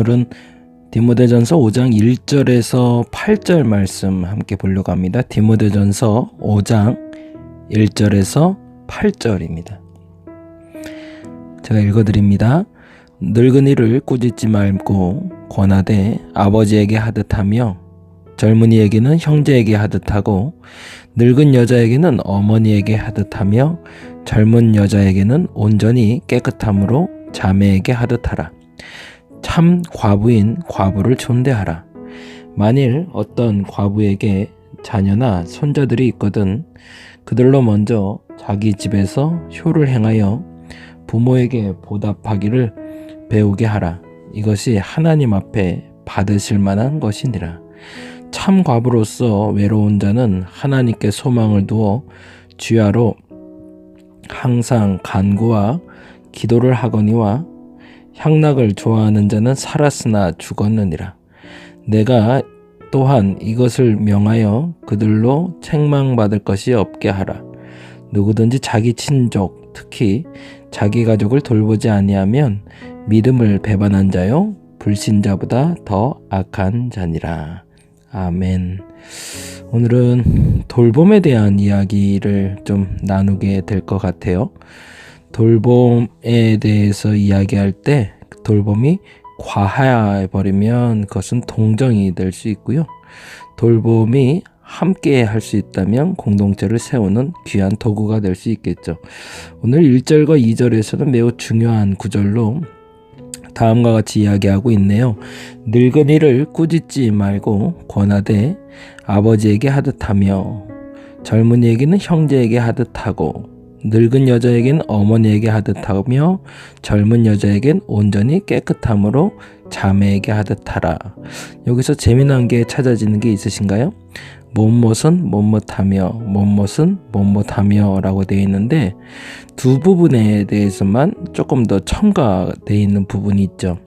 오늘은 디모데전서 5장 1절에서 8절 말씀 함께 보려고 합니다. 디모데전서 5장 1절에서 8절입니다. 제가 읽어드립니다. 늙은이를 꾸짖지 말고 권하되 아버지에게 하듯 하며 젊은이에게는 형제에게 하듯 하고 늙은 여자에게는 어머니에게 하듯 하며 젊은 여자에게는 온전히 깨끗함으로 자매에게 하듯 하라. 참 과부인 과부를 존대하라. 만일 어떤 과부에게 자녀나 손자들이 있거든 그들로 먼저 자기 집에서 효를 행하여 부모에게 보답하기를 배우게 하라. 이것이 하나님 앞에 받으실 만한 것이니라. 참 과부로서 외로운 자는 하나님께 소망을 두어 주야로 항상 간구와 기도를 하거니와 향락을 좋아하는 자는 살았으나 죽었느니라. 내가 또한 이것을 명하여 그들로 책망받을 것이 없게 하라. 누구든지 자기 친족, 특히 자기 가족을 돌보지 아니하면 믿음을 배반한 자요 불신자보다 더 악한 자니라. 아멘. 오늘은 돌봄에 대한 이야기를 좀 나누게 될 것 같아요. 돌봄에 대해서 이야기할 때 돌봄이 과해 버리면 그것은 동정이 될 수 있고요. 돌봄이 함께 할 수 있다면 공동체를 세우는 귀한 도구가 될 수 있겠죠. 오늘 1절과 2절에서는 매우 중요한 구절로 다음과 같이 이야기하고 있네요. 늙은이를 꾸짖지 말고 권하되 아버지에게 하듯하며 젊은이에게는 형제에게 하듯하고 늙은 여자에겐 어머니에게 하듯 하며 젊은 여자에겐 온전히 깨끗함으로 자매에게 하듯 하라. 여기서 재미난 게 찾아지는 게 있으신가요? 못못은 못못하며 못못은 못못하며라고 되어 있는데 두 부분에 대해서만 조금 더 첨가되어 있는 부분이 있죠.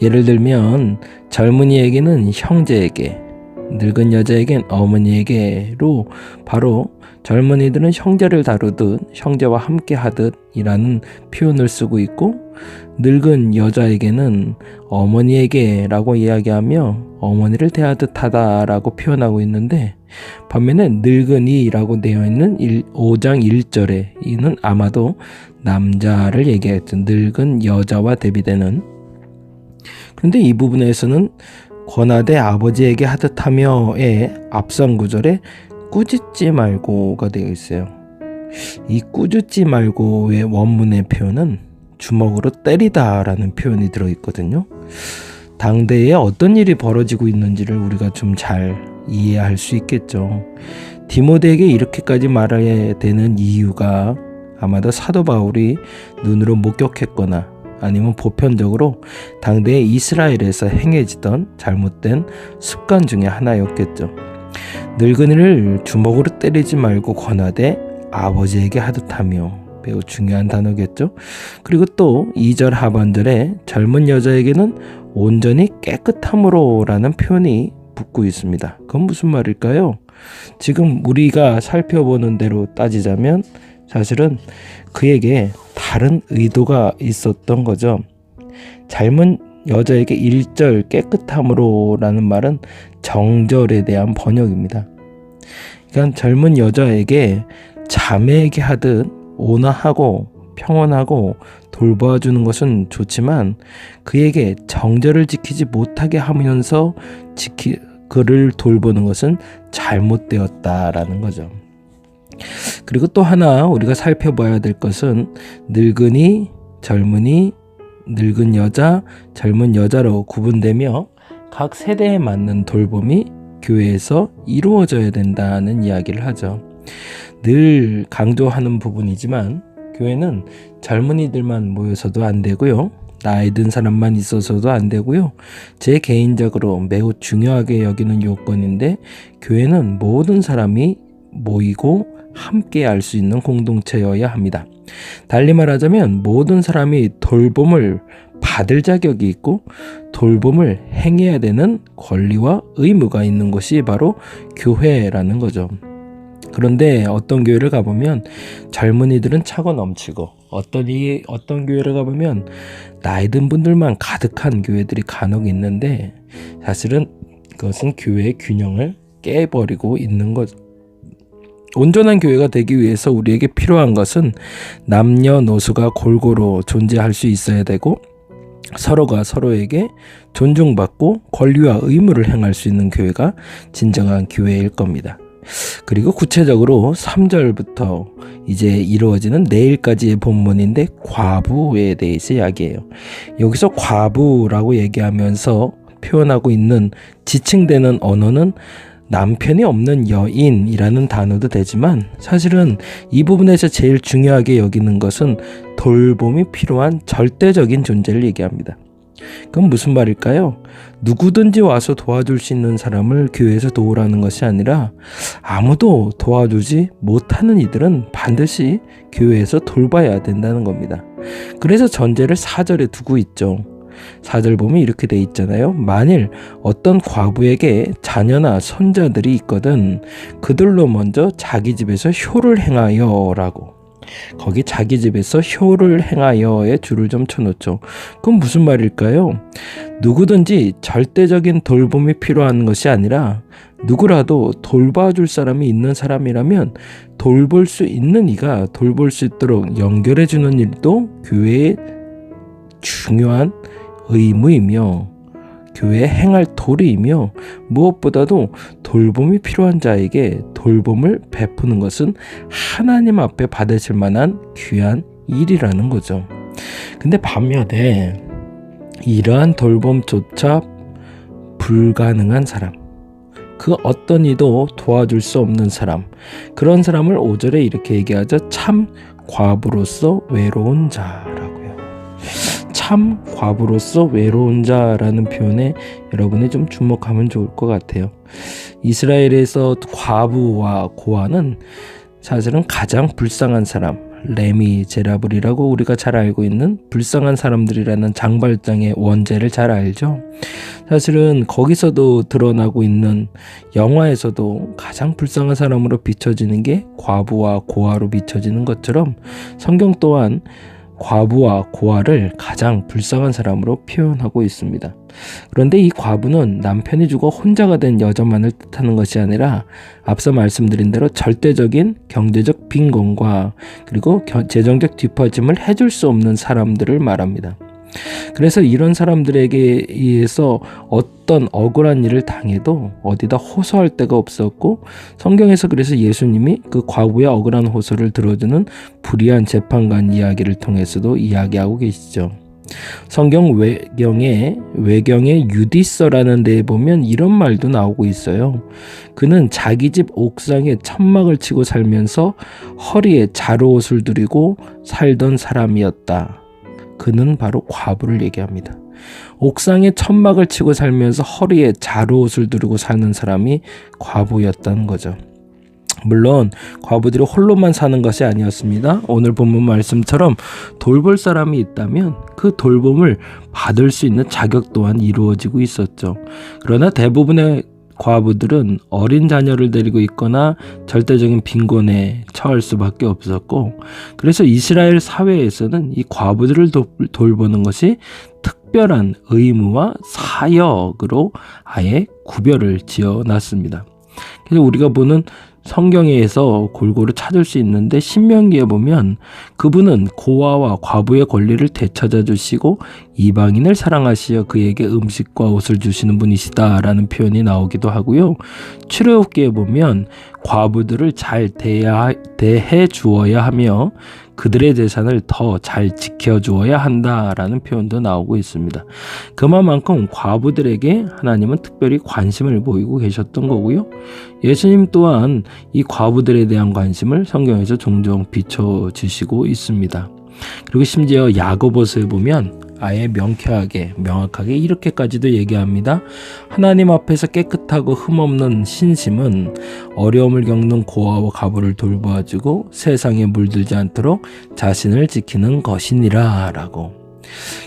예를 들면 젊은이에게는 형제에게 늙은 여자에겐 어머니에게로 바로 젊은이들은 형제를 다루듯 형제와 함께 하듯이라는 표현을 쓰고 있고 늙은 여자에게는 어머니에게라고 이야기하며 어머니를 대하듯 하다라고 표현하고 있는데 반면에 늙은이라고 되어 있는 5장 1절에 이는 아마도 남자를 얘기했죠. 늙은 여자와 대비되는 그런데 이 부분에서는 권하되 아버지에게 하듯 하며의 앞선 구절에 꾸짖지 말고가 되어 있어요. 이 꾸짖지 말고의 원문의 표현은 주먹으로 때리다라는 표현이 들어 있거든요. 당대에 어떤 일이 벌어지고 있는지를 우리가 좀 잘 이해할 수 있겠죠. 디모데에게 이렇게까지 말해야 되는 이유가 아마도 사도 바울이 눈으로 목격했거나 아니면 보편적으로 당대의 이스라엘에서 행해지던 잘못된 습관 중의 하나였겠죠. 늙은이를 주먹으로 때리지 말고 권하되 아버지에게 하듯 하며 매우 중요한 단어겠죠. 그리고 또 2절 하반절에 젊은 여자에게는 온전히 깨끗함으로라는 표현이 붙고 있습니다. 그건 무슨 말일까요? 지금 우리가 살펴보는 대로 따지자면 사실은 그에게 다른 의도가 있었던 거죠. 젊은 여자에게 1절 깨끗함으로라는 말은 정절에 대한 번역입니다. 그러니까 젊은 여자에게 자매에게 하듯 온화하고 평온하고 돌봐주는 것은 좋지만 그에게 정절을 지키지 못하게 하면서 지키 그를 돌보는 것은 잘못되었다라는 거죠. 그리고 또 하나 우리가 살펴봐야 될 것은 늙은이, 젊은이, 늙은 여자, 젊은 여자로 구분되며 각 세대에 맞는 돌봄이 교회에서 이루어져야 된다는 이야기를 하죠. 늘 강조하는 부분이지만 교회는 젊은이들만 모여서도 안 되고요. 나이 든 사람만 있어서도 안 되고요. 제 개인적으로 매우 중요하게 여기는 요건인데 교회는 모든 사람이 모이고 함께 할 수 있는 공동체여야 합니다. 달리 말하자면 모든 사람이 돌봄을 받을 자격이 있고 돌봄을 행해야 되는 권리와 의무가 있는 것이 바로 교회라는 거죠. 그런데 어떤 교회를 가보면 젊은이들은 차고 넘치고 어떤 이 어떤 교회를 가보면 나이 든 분들만 가득한 교회들이 간혹 있는데 사실은 그것은 교회의 균형을 깨버리고 있는 거죠. 온전한 교회가 되기 위해서 우리에게 필요한 것은 남녀노소가 골고루 존재할 수 있어야 되고 서로가 서로에게 존중받고 권리와 의무를 행할 수 있는 교회가 진정한 교회일 겁니다. 그리고 구체적으로 3절부터 이제 이루어지는 내일까지의 본문인데 과부에 대해서 이야기해요. 여기서 과부라고 얘기하면서 표현하고 있는 지칭되는 언어는 남편이 없는 여인이라는 단어도 되지만 사실은 이 부분에서 제일 중요하게 여기는 것은 돌봄이 필요한 절대적인 존재를 얘기합니다. 그건 무슨 말일까요? 누구든지 와서 도와줄 수 있는 사람을 교회에서 도우라는 것이 아니라 아무도 도와주지 못하는 이들은 반드시 교회에서 돌봐야 된다는 겁니다. 그래서 전제를 사절에 두고 있죠. 사절 보면 이렇게 돼 있잖아요. 만일 어떤 과부에게 자녀나 손자들이 있거든 그들로 먼저 자기 집에서 효를 행하여라고. 거기 자기 집에서 효를 행하여에 줄을 좀 쳐놓죠. 그건 무슨 말일까요? 누구든지 절대적인 돌봄이 필요한 것이 아니라 누구라도 돌봐줄 사람이 있는 사람이라면 돌볼 수 있는 이가 돌볼 수 있도록 연결해 주는 일도 교회의 중요한 의무이며 교회에 행할 도리이며 무엇보다도 돌봄이 필요한 자에게 돌봄을 베푸는 것은 하나님 앞에 받으실 만한 귀한 일이라는 거죠. 근데 반면에 이러한 돌봄조차 불가능한 사람, 그 어떤 이도 도와줄 수 없는 사람, 그런 사람을 5절에 이렇게 얘기하죠. 참 과부로서 외로운 자라고요. 참 과부로서 외로운 자라는 표현에 여러분이 좀 주목하면 좋을 것 같아요. 이스라엘에서 과부와 고아는 사실은 가장 불쌍한 사람, 레미 제라블이라고 우리가 잘 알고 있는 불쌍한 사람들이라는 장발장의 원제를 잘 알죠. 사실은 거기서도 드러나고 있는 영화에서도 가장 불쌍한 사람으로 비춰지는 게 과부와 고아로 비춰지는 것처럼 성경 또한 과부와 고아를 가장 불쌍한 사람으로 표현하고 있습니다. 그런데 이 과부는 남편이 죽어 혼자가 된 여자만을 뜻하는 것이 아니라 앞서 말씀드린 대로 절대적인 경제적 빈곤과 그리고 재정적 뒷받침을 해줄 수 없는 사람들을 말합니다. 그래서 이런 사람들에게 의해서 어떤 억울한 일을 당해도 어디다 호소할 데가 없었고 성경에서 그래서 예수님이 그 과부의 억울한 호소를 들어주는 불의한 재판관 이야기를 통해서도 이야기하고 계시죠. 성경 외경에 외경에 유디서라는 데에 보면 이런 말도 나오고 있어요. 그는 자기 집 옥상에 천막을 치고 살면서 허리에 자루옷을 두리고 살던 사람이었다. 그는 바로 과부를 얘기합니다. 옥상에 천막을 치고 살면서 허리에 자루옷을 두르고 사는 사람이 과부였다는 거죠. 물론 과부들이 홀로만 사는 것이 아니었습니다. 오늘 본문 말씀처럼 돌볼 사람이 있다면 그 돌봄을 받을 수 있는 자격 또한 이루어지고 있었죠. 그러나 대부분의 과부들은 어린 자녀를 데리고 있거나 절대적인 빈곤에 처할 수밖에 없었고 그래서 이스라엘 사회에서는 이 과부들을 도, 돌보는 것이 특별한 의무와 사역으로 아예 구별을 지어 놨습니다. 그래서 우리가 보는 성경에서 골고루 찾을 수 있는데 신명기에 보면 그분은 고아와 과부의 권리를 되찾아 주시고 이방인을 사랑하시어 그에게 음식과 옷을 주시는 분이시다라는 표현이 나오기도 하고요. 출애굽기에 보면 과부들을 잘 대해, 주어야 하며 그들의 재산을 더 잘 지켜주어야 한다라는 표현도 나오고 있습니다. 그만큼 과부들에게 하나님은 특별히 관심을 보이고 계셨던 거고요. 예수님 또한 이 과부들에 대한 관심을 성경에서 종종 비춰주시고 있습니다. 그리고 심지어 야고보서에 보면 아예 명쾌하게 명확하게 이렇게까지도 얘기합니다. 하나님 앞에서 깨끗하고 흠없는 신심은 어려움을 겪는 고아와 가부를 돌보아주고 세상에 물들지 않도록 자신을 지키는 것이니라 라고.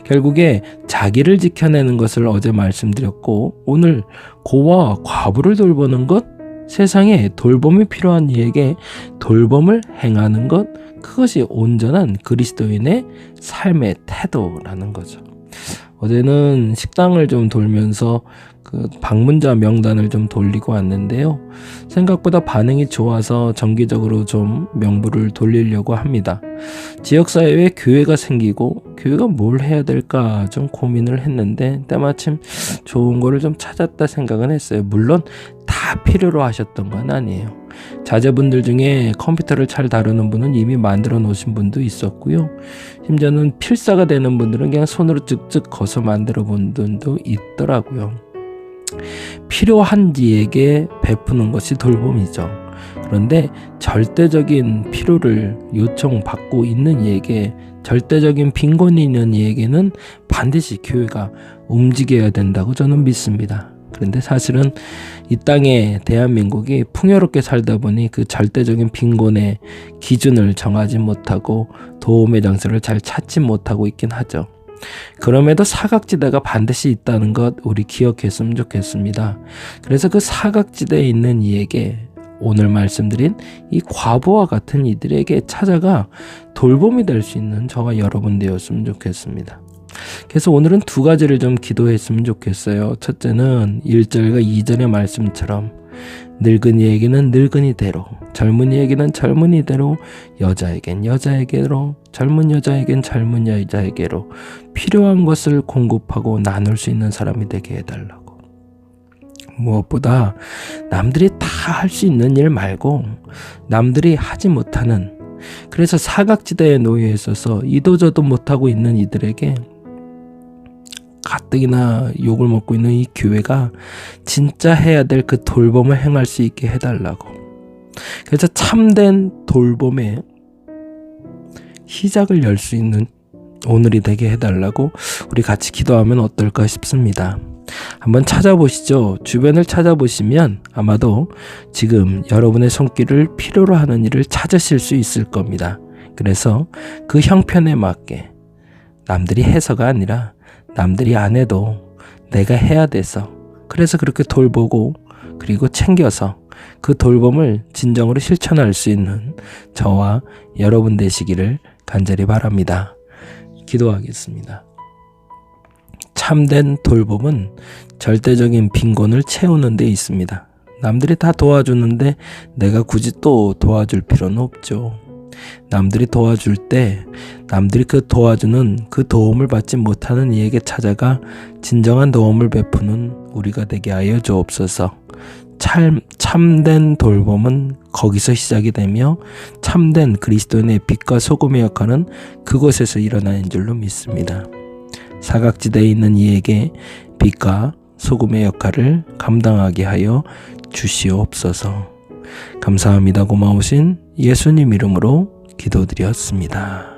결국에 자기를 지켜내는 것을 어제 말씀드렸고 오늘 고아와 과부를 돌보는 것 세상에 돌봄이 필요한 이에게 돌봄을 행하는 것 그것이 온전한 그리스도인의 삶의 태도라는 거죠. 어제는 식당을 좀 돌면서 그 방문자 명단을 좀 돌리고 왔는데요. 생각보다 반응이 좋아서 정기적으로 좀 명부를 돌리려고 합니다. 지역사회에 교회가 생기고 교회가 뭘 해야 될까 좀 고민을 했는데 때마침 좋은 거를 좀 찾았다 생각은 했어요. 물론 다 필요로 하셨던 건 아니에요. 자제분들 중에 컴퓨터를 잘 다루는 분은 이미 만들어 놓으신 분도 있었고요. 심지어는 필사가 되는 분들은 그냥 손으로 쭉쭉 거서 만들어 본 분도 있더라고요. 필요한 이에게 베푸는 것이 돌봄이죠. 그런데 절대적인 필요를 요청받고 있는 이에게 절대적인 빈곤이 있는 이에게는 반드시 교회가 움직여야 된다고 저는 믿습니다. 그런데 사실은 이 땅에 대한민국이 풍요롭게 살다 보니 그 절대적인 빈곤의 기준을 정하지 못하고 도움의 장소를 잘 찾지 못하고 있긴 하죠. 그럼에도 사각지대가 반드시 있다는 것 우리 기억했으면 좋겠습니다. 그래서 그 사각지대에 있는 이에게 오늘 말씀드린 이 과부와 같은 이들에게 찾아가 돌봄이 될 수 있는 저와 여러분 되었으면 좋겠습니다. 그래서 오늘은 두 가지를 좀 기도했으면 좋겠어요. 첫째는 1절과 2절의 말씀처럼 늙은이에게는 늙은이대로, 젊은이에게는 젊은이대로, 여자에겐 여자에게로, 젊은 여자에겐 젊은 여자에게로 필요한 것을 공급하고 나눌 수 있는 사람이 되게 해달라고. 무엇보다 남들이 다 할 수 있는 일 말고 남들이 하지 못하는 그래서 사각지대에 놓여 있어서 이도저도 못하고 있는 이들에게 가뜩이나 욕을 먹고 있는 이 교회가 진짜 해야 될 그 돌봄을 행할 수 있게 해달라고. 그래서 참된 돌봄의 시작을 열 수 있는 오늘이 되게 해달라고 우리 같이 기도하면 어떨까 싶습니다. 한번 찾아보시죠. 주변을 찾아보시면 아마도 지금 여러분의 손길을 필요로 하는 일을 찾으실 수 있을 겁니다. 그래서 그 형편에 맞게 남들이 해서가 아니라 남들이 안 해도 내가 해야 돼서 그래서 그렇게 돌보고 그리고 챙겨서 그 돌봄을 진정으로 실천할 수 있는 저와 여러분 되시기를 간절히 바랍니다. 기도하겠습니다. 참된 돌봄은 절대적인 빈곤을 채우는 데 있습니다. 남들이 다 도와주는데 내가 굳이 또 도와줄 필요는 없죠. 남들이 도와줄 때 남들이 그 도와주는 그 도움을 받지 못하는 이에게 찾아가 진정한 도움을 베푸는 우리가 되게 하여 주옵소서. 참, 참된 돌봄은 거기서 시작이 되며 참된 그리스도인의 빛과 소금의 역할은 그곳에서 일어나는 줄로 믿습니다. 사각지대에 있는 이에게 빛과 소금의 역할을 감당하게 하여 주시옵소서. 감사합니다. 고마우신 예수님 이름으로 기도드렸습니다.